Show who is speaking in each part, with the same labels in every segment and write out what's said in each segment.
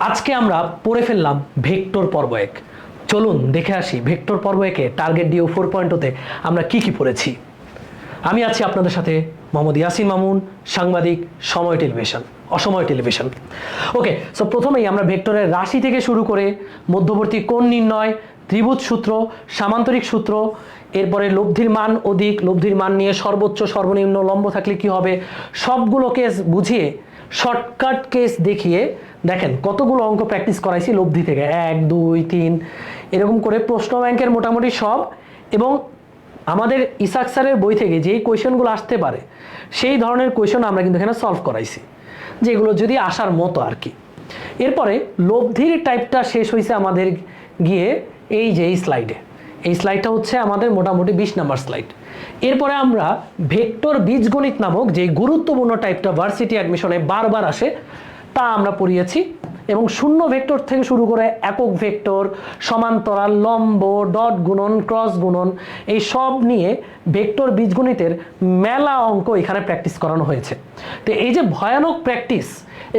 Speaker 1: আজকে আমরা পড়ে ফেললাম ভেক্টর পর্ব এক। চলুন দেখে আসি ভেক্টর পর্ব একে টার্গেট ডিও ফোর পয়েন্টতে আমরা কি কি পড়েছি। আমি আছি আপনাদের সাথে মোহাম্মদ ইয়াসিন মামুন, সাংবাদিক সময় টেলিভিশন, অসময় টেলিভিশন। ওকে সো প্রথমেই আমরা ভেক্টরের রাশি থেকে শুরু করে মধ্যবর্তী কোণ নির্ণয়, ত্রিভুজ সূত্র, সামান্তরিক সূত্র, এরপরে লব্ধির মান অধিক, লব্ধির মান নিয়ে সর্বোচ্চ, সর্বনিম্ন, লম্ব থাকলে কি হবে? সবগুলোকে বুঝিয়ে শর্টকাট কেস দেখিয়ে দেখেন কতগুলো অঙ্ক প্র্যাকটিস করাইছি লব্ধি থেকে। এক, দুই, তিন, এরকম করে প্রশ্ন ব্যাংকের মোটামুটি সব এবং আমাদের ইসাক স্যারের বই থেকে যেই কোয়েশনগুলো আসতে পারে, সেই ধরনের কোয়েশন আমরা কিন্তু এখানে সলভ করাইছি, যেগুলো যদি আসার মতো আর কি। এরপরে লব্ধির টাইপটা শেষ হয়েছে আমাদের গিয়ে এই যে এই স্লাইডে এই স্লাইডটা হচ্ছে আমাদের মোটামুটি বিশ নাম্বার স্লাইড এরপরে আমরা ভেক্টর বীজগণিত নামক যে গুরুত্বপূর্ণ টাইপটা ভার্সিটি অ্যাডমিশনে বারবার আসে, তা আমরা পড়িয়েছি। এবং শূন্য ভেক্টর থেকে শুরু করে একক ভেক্টর, সমান্তরাল, লম্ব, ডট গুণন, ক্রস গুণন, এই সব নিয়ে ভেক্টর বীজগণিতের মেলা অঙ্ক এখানে প্র্যাকটিস করানো হয়েছে। তো এই যে ভয়ানক প্র্যাকটিস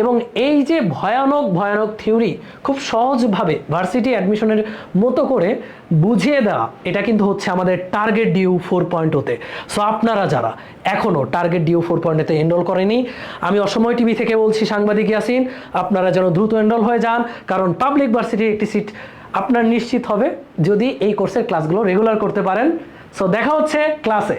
Speaker 1: এবং এই যে ভয়ানক ভয়ানক থিওরি খুব সহজভাবে ভার্সিটি অ্যাডমিশনের মতো করে বুঝিয়ে দেওয়া, এটা কিন্তু হচ্ছে আমাদের টার্গেট ডিউ ফোর পয়েন্ট ওতে সো আপনারা যারা এখনও target due four point পয়েন্টেতে enrol করেনি, আমি অসময় টিভি থেকে বলছি সাংবাদিক ইয়াসিন, আপনারা যেন দ্রুত এনরোল হয়ে যান, কারণ পাবলিক ভার্সিটির একটি সিট আপনার নিশ্চিত হবে যদি এই কোর্সের ক্লাসগুলো রেগুলার করতে পারেন। সো দেখা হচ্ছে ক্লাসে